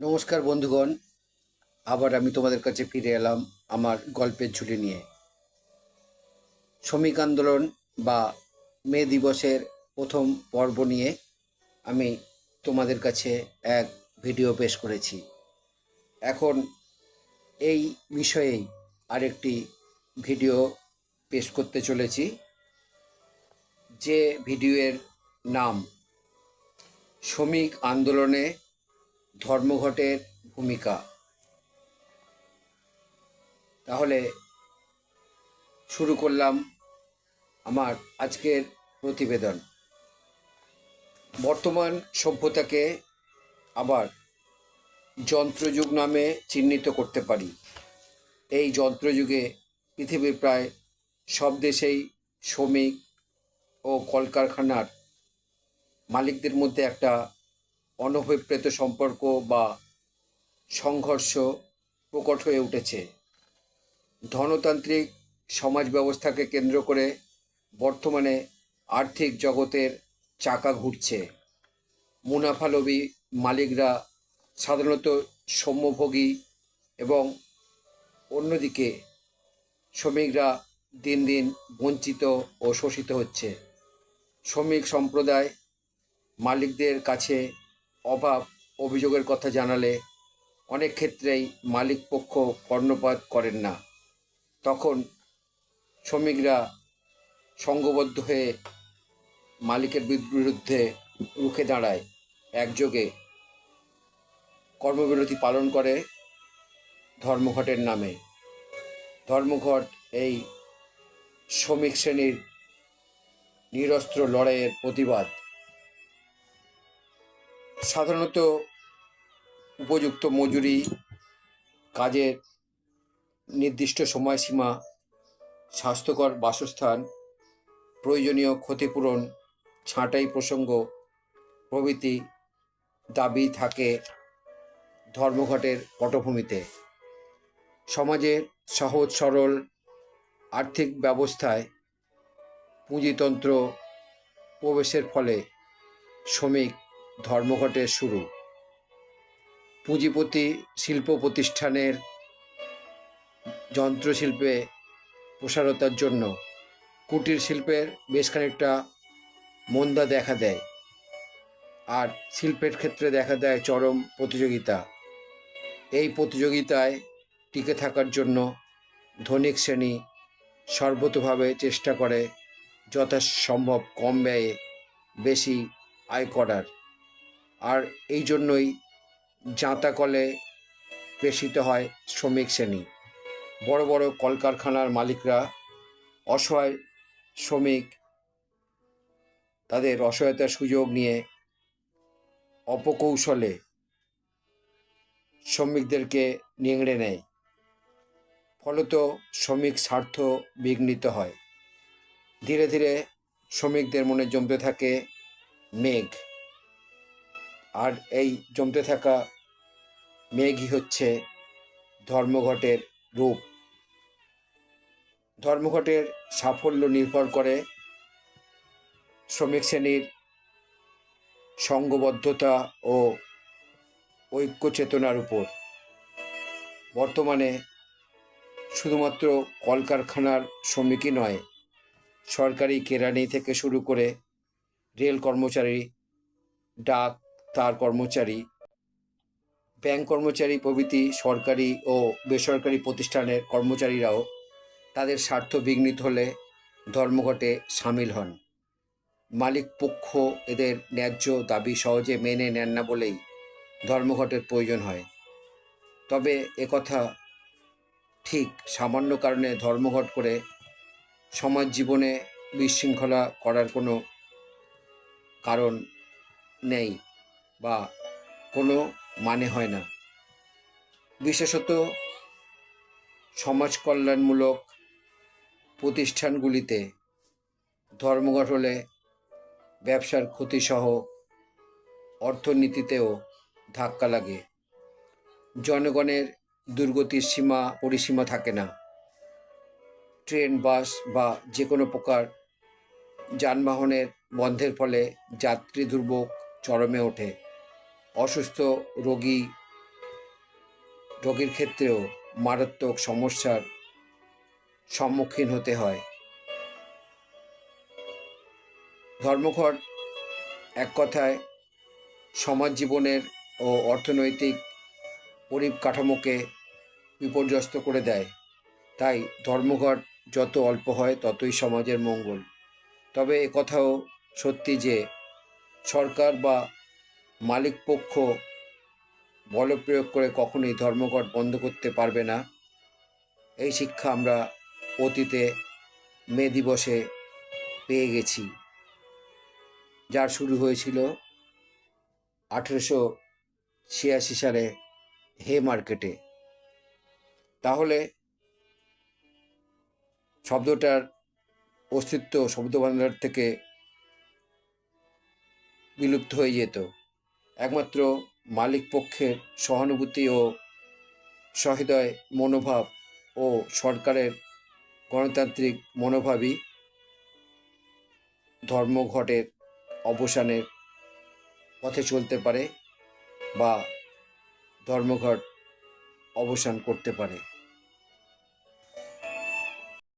নমস্কার বন্ধুগণ, আবার আমি তোমাদের কাছে ফিরে এলাম আমার গল্পের ঝুলি নিয়ে। শ্রমিক আন্দোলন বা মে দিবসের প্রথম পর্ব নিয়ে আমি তোমাদের কাছে এক ভিডিও পেশ করেছি। এখন এই বিষয়েই আরেকটি ভিডিও পেশ করতে চলেছি, যে ভিডিওর নাম, শ্রমিক আন্দোলনে ধর্মঘটের ভূমিকা। তাহলে শুরু করলাম আমার আজকের প্রতিবেদন। বর্তমান সভ্যতাকে আবার যন্ত্রযুগ নামে চিহ্নিত করতে পারি। এই যন্ত্রযুগে পৃথিবীর প্রায় সব দেশেই শ্রমিক ও কলকারখানার মালিকদের মধ্যে একটা অনভিপ্রেত সম্পর্ক বা সংঘর্ষ প্রকট হয়ে উঠেছে। ধনতান্ত্রিক সমাজ ব্যবস্থাকে কেন্দ্র করে বর্তমানে আর্থিক জগতের চাকা ঘুরছে। মুনাফালোভী মালিকরা সাধারণত সৌম্যভোগী এবং অন্যদিকে শ্রমিকরা দিন দিন বঞ্চিত ও শোষিত হচ্ছে। শ্রমিক সম্প্রদায় মালিকদের কাছে অভাব অভিযোগের কথা জানালে অনেক ক্ষেত্রেই মালিক পক্ষ কর্ণপাত করেন না। তখন শ্রমিকরা সংঘবদ্ধ হয়ে মালিকের বিরুদ্ধে রুখে দাঁড়ায়। একযোগে কর্মবিরতি পালন করে ধর্মঘটের নামে। ধর্মঘট এই শ্রমিক শ্রেণির নিরস্ত্র লড়াইয়ের প্রতিবাদ। সাধারণত উপযুক্ত মজুরি, কাজের নির্দিষ্ট সময়সীমা, স্বাস্থ্যকর বাসস্থান, প্রয়োজনীয় ক্ষতিপূরণ, ছাঁটাই প্রসঙ্গ, প্রভৃতি দাবি থাকে ধর্মঘটের পটভূমিতে। সমাজের সহজ, সরল, আর্থিক ব্যবস্থায় পুঁজিতন্ত্র প্রবেশের ফলে শ্রমিক ধর্মঘটের শুরু। পুঁজিপতি শিল্প প্রতিষ্ঠানের যন্ত্রশিল্পে প্রসারতার জন্য কুটির শিল্পের বেশ খানিকটা মন্দা দেখা দেয় আর শিল্পের ক্ষেত্রে দেখা দেয় চরম প্রতিযোগিতা। এই প্রতিযোগিতায় টিকে থাকার জন্য ধনিক শ্রেণি সর্বতোভাবে চেষ্টা করে যথাসম্ভব কম ব্যয়ে বেশি আয় করার। আর এই জন্যই জাঁতা কলে প্রেষিত হয় শ্রমিক শ্রেণি। বড় বড় কলকারখানার মালিকরা অসহায় শ্রমিক, তাদের অসহায়তার সুযোগ নিয়ে অপকৌশলে শ্রমিকদেরকে নিংড়ে নেয়। ফলত শ্রমিক স্বার্থ বিঘ্নিত হয়। ধীরে ধীরে শ্রমিকদের মনে জমতে থাকে মেঘ। আর এই জমতে থাকা মেঘই হচ্ছে ধর্মঘটের রূপ। ধর্মঘটের সাফল্য নির্ভর করে শ্রমিক শ্রেণির সংঘবদ্ধতা ও ঐক্য চেতনার উপর। বর্তমানে শুধুমাত্র কলকারখানার শ্রমিকই নয়, সরকারি কেরানি থেকে শুরু করে রেল কর্মচারী, ডাক তার কর্মচারী, ব্যাংক কর্মচারী, প্রভৃতি সরকারি ও বেসরকারি প্রতিষ্ঠানের কর্মচারীরাও তাদের স্বার্থ বিঘ্নিত হলে ধর্মঘটে সামিল হন। মালিক পক্ষ এদের ন্যায্য দাবি সহজে মেনে নেন না বলেই ধর্মঘটের প্রয়োজন হয়। তবে একথা ঠিক সামান্য কারণে ধর্মঘট করে সমাজ জীবনে বিশৃঙ্খলা করার কোনো কারণ নেই। বা কোনো মানে হয় না। বিশেষত সমাজ কল্যাণমূলক প্রতিষ্ঠানগুলিতে ধর্মঘট হলে ব্যবসার ক্ষতিসহ অর্থনীতিতেও ধাক্কা লাগে। জনগণের দুর্গতির সীমা পরিসীমা থাকে না। ট্রেন, বাস বা যে কোনো প্রকার যানবাহনের বন্ধের ফলে যাত্রী দুর্ভোগ চরমে ওঠে। অসুস্থ রোগী রোগীর ক্ষেত্রেও মারাত্মক সমস্যার সম্মুখীন হতে হয়। ধর্মঘট এক কথায় সমাজ জীবনের ও অর্থনৈতিক পরিকাঠামোকে বিপর্যস্ত করে দেয়। তাই ধর্মঘট যত অল্প হয়, ততই সমাজের মঙ্গল। তবে কথাও সত্যি যে সরকার বা মালিক পক্ষ বলপ্রয়োগ করে কখনোই ধর্মঘট বন্ধ করতে পারবে না। এই শিক্ষা আমরা অতীতে মে দিবসে পেয়ে গেছি। যার শুরু হয়েছিল আঠেরোশো ছিয়াশি সালে হে মার্কেটে। তাহলে শব্দটার অস্তিত্ব শব্দভাণ্ডার থেকে বিলুপ্ত হয়ে যেত। একমাত্র মালিক পক্ষের সহানুভূতি ও সহৃদয় মনোভাব ও সরকারের গণতান্ত্রিক মনোভাবই ধর্মঘটের অবসানের পথে চলতে পারে বা ধর্মঘট অবসান করতে পারে।